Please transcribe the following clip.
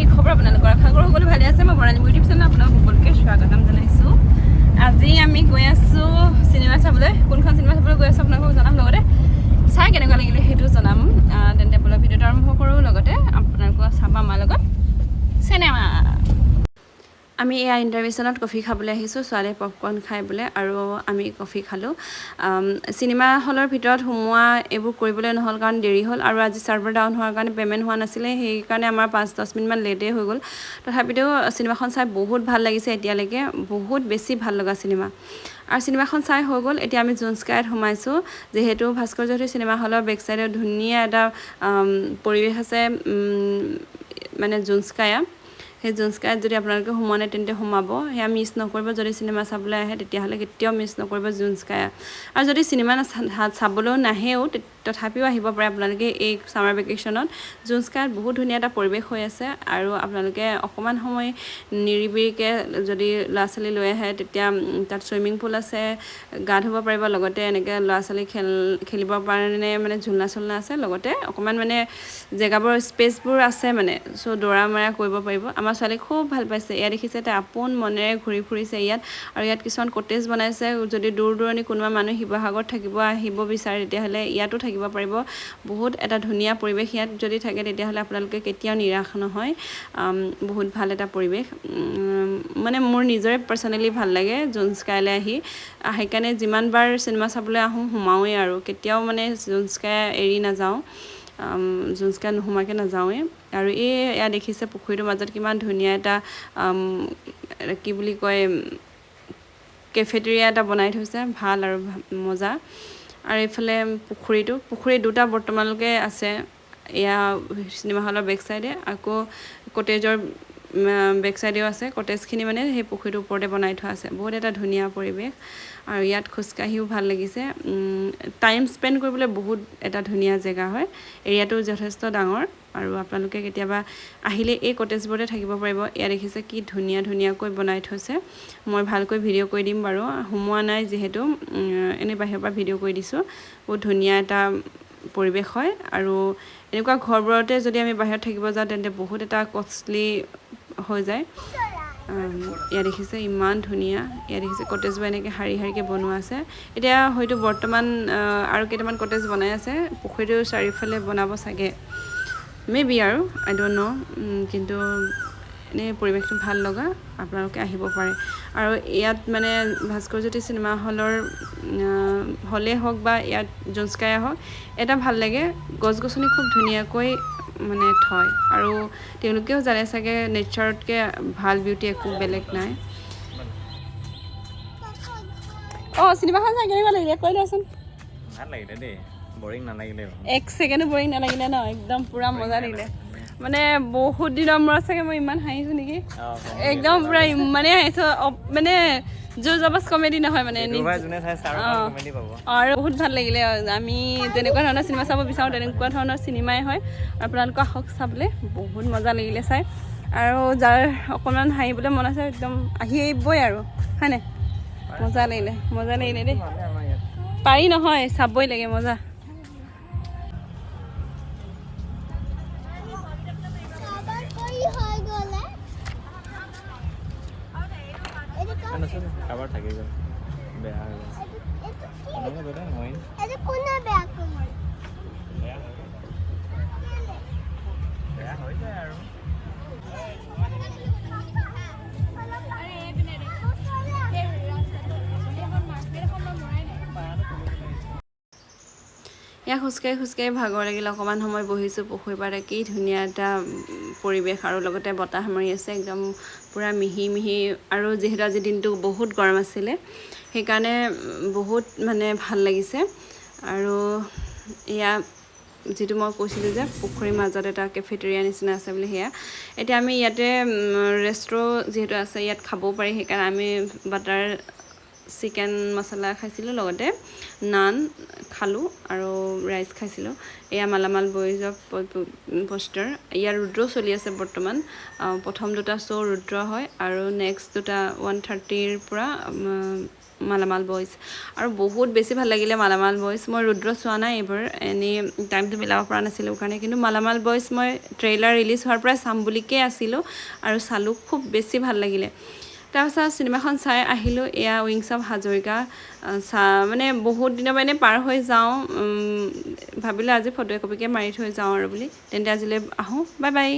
কি খবৰ? আপোনালোকৰ আশা কৰোঁ সকলো ভালে আছে। মই বৰাণী ইউটিউব চেনেল আপোনালোক সকলোকে স্বাগতম জনাইছোঁ। আজি আমি গৈ আছোঁ চিনেমা চাবলৈ। কোনখন চিনেমা চাবলৈ গৈ আছোঁ আপোনালোকক জনাম লগতে। চাই কেনেকুৱা লাগিলে সেইটো জনাম। তেন্তে বোলে ভিডিঅ'টো আৰম্ভ কৰোঁ। লগতে আপোনালোকক চাব আমাৰ লগত। চিনেমা। আমি এয়া ইণ্টাৰভেশ্যনত কফি খাবলৈ আহিছোঁ ছোৱালীয়ে পপকৰ্ণ খাই বোলে আৰু আমি কফি খালোঁ। চিনেমা হলৰ ভিতৰত সোমোৱা এইবোৰ কৰিবলৈ নহ'ল কাৰণ দেৰি হ'ল আৰু আজি ছাৰ্ভাৰ ডাউন হোৱাৰ কাৰণে পে'মেণ্ট হোৱা নাছিলে সেইকাৰণে আমাৰ পাঁচ দহ মিনিটমান লেটেই হৈ গ'ল। তথাপিতো চিনেমাখন চাই বহুত ভাল লাগিছে এতিয়ালৈকে বহুত বেছি ভাল লগা চিনেমা আৰু চিনেমাখন চাই হৈ গ'ল এতিয়া আমি জোনস্কাইত সোমাইছোঁ যিহেতু ভাস্কৰ জ্যোতি চিনেমা হলৰ বেক চাইডে ধুনীয়া এটা পৰিৱেশ আছে মানে জোনস্কায়া সেই জোনস্কাইত যদি আপোনালোকে সোমোৱা নাই তেন্তে সোমাব। সেয়া মিছ নকৰিব যদি চিনেমা চাবলৈ আহে তেতিয়াহ'লে কেতিয়াও মিছ নকৰিব জোনস্কায়া আৰু যদি চিনেমা চাবলৈও নাহেও তথাপিও আহিব পাৰে আপোনালোকে এই ছামাৰ ভেকেশ্যনত জোনস্কায়াত বহুত ধুনীয়া এটা পৰিৱেশ হৈ আছে আৰু আপোনালোকে অকণমান সময় নিৰিবিৰিকৈ যদি ল'ৰা ছোৱালী লৈ আহে তেতিয়া তাত চুইমিং পুল আছে গা ধুব পাৰিব লগতে এনেকৈ ল'ৰা ছোৱালী খেল খেলিবৰ কাৰণে মানে ঝুলনা চুলনা আছে লগতে অকণমান মানে জেগাবোৰ স্পেচবোৰ আছে মানে চ' দৌৰা মৰা কৰিব পাৰিব। আমাৰ ছোৱালী খুব ভাল পাইছে। ইয়াত দেখিছে তাই আপোন মনেৰে ঘূৰি ফুৰিছে ইয়াত আৰু ইয়াত কিছুমান কটেজ বনাইছে। যদি দূৰ দূৰণি কোনোবা মানুহ শিৱসাগৰত থাকিব আহিব বিচাৰে তেতিয়াহ'লে ইয়াতো থাকিব পাৰিব। বহুত এটা ধুনীয়া পৰিৱেশ ইয়াত যদি থাকে তেতিয়াহ'লে আপোনালোকে কেতিয়াও নিৰাশ নহয়। বহুত ভাল এটা পৰিৱেশ। মানে মোৰ নিজৰে পাৰ্চনেলি ভাল লাগে জোন স্কাইলৈ আহি। সেইকাৰণে যিমানবাৰ চিনেমা চাবলৈ আহোঁ সোমাওৱেই আৰু। কেতিয়াও মানে জোন স্কাই এৰি নাযাওঁ। জোনস্কাই নোসোমাকৈ নাযাওঁৱেই। আৰু এই এয়া দেখিছে পুখুৰীটোৰ মাজত কিমান ধুনীয়া এটা কি বুলি কয় কেফেটেৰিয়া এটা বনাই থৈছে। ভাল আৰু মজা। আৰু এইফালে পুখুৰীটো পুখুৰী দুটা বৰ্তমানলৈকে আছে। এয়া চিনেমা হলৰ বেক চাইডে। আকৌ কটেজৰ বেক চাইডেও আছে। কটেজখিনি মানে সেই পুখুৰীটোৰ ওপৰতে বনাই থোৱা আছে। বহুত এটা ধুনীয়া পৰিৱেশ। আৰু ইয়াত খোজকাঢ়িও ভাল লাগিছে। টাইম স্পেণ্ড কৰিবলৈ বহুত এটা ধুনীয়া জেগা হয়। এৰিয়াটো যথেষ্ট ডাঙৰ। আৰু আপোনালোকে কেতিয়াবা আহিলে এই কটেজবোৰতে থাকিব পাৰিব। ইয়াত দেখিছে কি ধুনীয়া ধুনীয়াকৈ বনাই থৈছে। মই ভালকৈ ভিডিঅ' কৰি দিম বাৰু। সোমোৱা নাই যিহেতু। এনেই বাহিৰৰ পৰা ভিডিঅ' কৰি দিছোঁ। বহুত ধুনীয়া এটা পৰিৱেশ হয়। আৰু এনেকুৱা ঘৰবোৰতে যদি আমি বাহিৰত থাকিব যাওঁ তেন্তে বহুত এটা কষ্টলি হৈ যায়। ইয়াত দেখিছে ইমান ধুনীয়া ইয়াত দেখিছে কটেজবোৰ এনেকৈ শাৰী শাৰীকৈ বনোৱা আছে। এতিয়া হয়তো বৰ্তমান আৰু কেইটামান কটেজ বনাই আছে পুখুৰীটোৰ চাৰিওফালে বনাব চাগে। মে বি আৰু আই ডণ্ট ন' কিন্তু এনেই পৰিৱেশটো ভাল লগা আপোনালোকে আহিব পাৰে। আৰু ইয়াত মানে ভাস্কৰ জ্যোতি চিনেমা হলৰ হলেই হওক বা ইয়াত জোনস্কাই হওক এটা ভাল লাগে। গছ গছনি খুব ধুনীয়াকৈ মানে থয়। আৰু তেওঁলোকেও জানে চাগে নেচাৰতকৈ ভাল বিউটি একো বেলেগ নাই। অঁ চিনেমাখন চাই কেনেকুৱা লাগিলে কৈ দিয়াচোন। ভাল লাগিলে দেই বৰিং নালাগিলে এক ছেকেণ্ডো বৰিং নালাগিলে ন একদম পূৰা মজা লাগিলে। মানে বহুত দিনৰ মূৰত চাগে মই ইমান হাঁহিছোঁ নেকি? একদম পূৰা ইমানেই হাঁহিছোঁ মানে জোৰ জবজ কমেডি নহয় মানে আৰু বহুত ভাল লাগিলে আমি যেনেকুৱা ধৰণৰ চিনেমা চাব বিচাৰোঁ তেনেকুৱা ধৰণৰ চিনেমাই হয়। আৰু আপোনালোকৰ আহক চাবলৈ বহুত মজা লাগিলে চাই। আৰু যাৰ অকণমান হাঁহিবলৈ মন আছে একদম আহি আহিবই আৰু হয়নে? মজা লাগিলে মজা লাগিলে দেই। পাৰি নহয় চাবই লাগে মজা। নচলে কাৰোবাৰ থাকি গ'ল বেয়া হৈ গ'ল এয়া খোজকাঢ়ি খোজকাঢ়ি ভাগৰ লাগিলে অকণমান সময় বহিছোঁ পুখুৰী পাৰতে কি ধুনীয়া এটা পৰিৱেশ আৰু লগতে বতাহ মাৰি আছে একদম পূৰা মিহি মিহি আৰু যিহেতু আজি দিনটো বহুত গৰম আছিলে সেইকাৰণে বহুত মানে ভাল লাগিছে আৰু এয়া যিটো মই কৈছিলোঁ যে পুখুৰীৰ মাজত এটা কেফেটেৰিয়া নিচিনা আছে বুলি সেয়া এতিয়া আমি ইয়াতে ৰেষ্ট্ৰ' যিহেতু আছে ইয়াত খাবও পাৰি সেইকাৰণে আমি বাটাৰ চিকেন মছলা খাইছিলোঁ, লগতে নান খালোঁ আৰু ৰাইচ খাইছিলোঁ। এয়া মালামাল বইজৰ পষ্টাৰ ইয়াৰ ৰুদ্ৰ চলি আছে বৰ্তমান। প্ৰথম দুটা শ্ব' ৰুদ্ৰ হয় আৰু নেক্সট দুটা ওৱান থাৰ্টিৰ পৰা মালামাল বইজ। আৰু বহুত বেছি ভালো লাগিলে মালামাল বইজ। মই ৰুদ্ৰ চোৱা নাই এইবাৰ। এনেই টাইমটো মিলাব পৰা নাছিলোঁ কাৰণে। কিন্তু মালামাল বইজ মই ট্ৰেইলাৰ ৰিলিজ হোৱাৰ পৰাই চাম বুলিকৈ আছিলোঁ। আৰু চালোঁ, খুব বেছি ভালো লাগিলে। তাৰপাছত চিনেমাখন চাই আহিলোঁ এয়া উইংছ অফ হাজৰিকা চা মানে বহুত দিনৰ পৰা এনেই পাৰ হৈ যাওঁ ভাবিলোঁ আজি ফটো একপিকে মাৰি থৈ যাওঁ আৰু বুলি। তেন্তে আজিলৈ আহোঁ বাই বাই।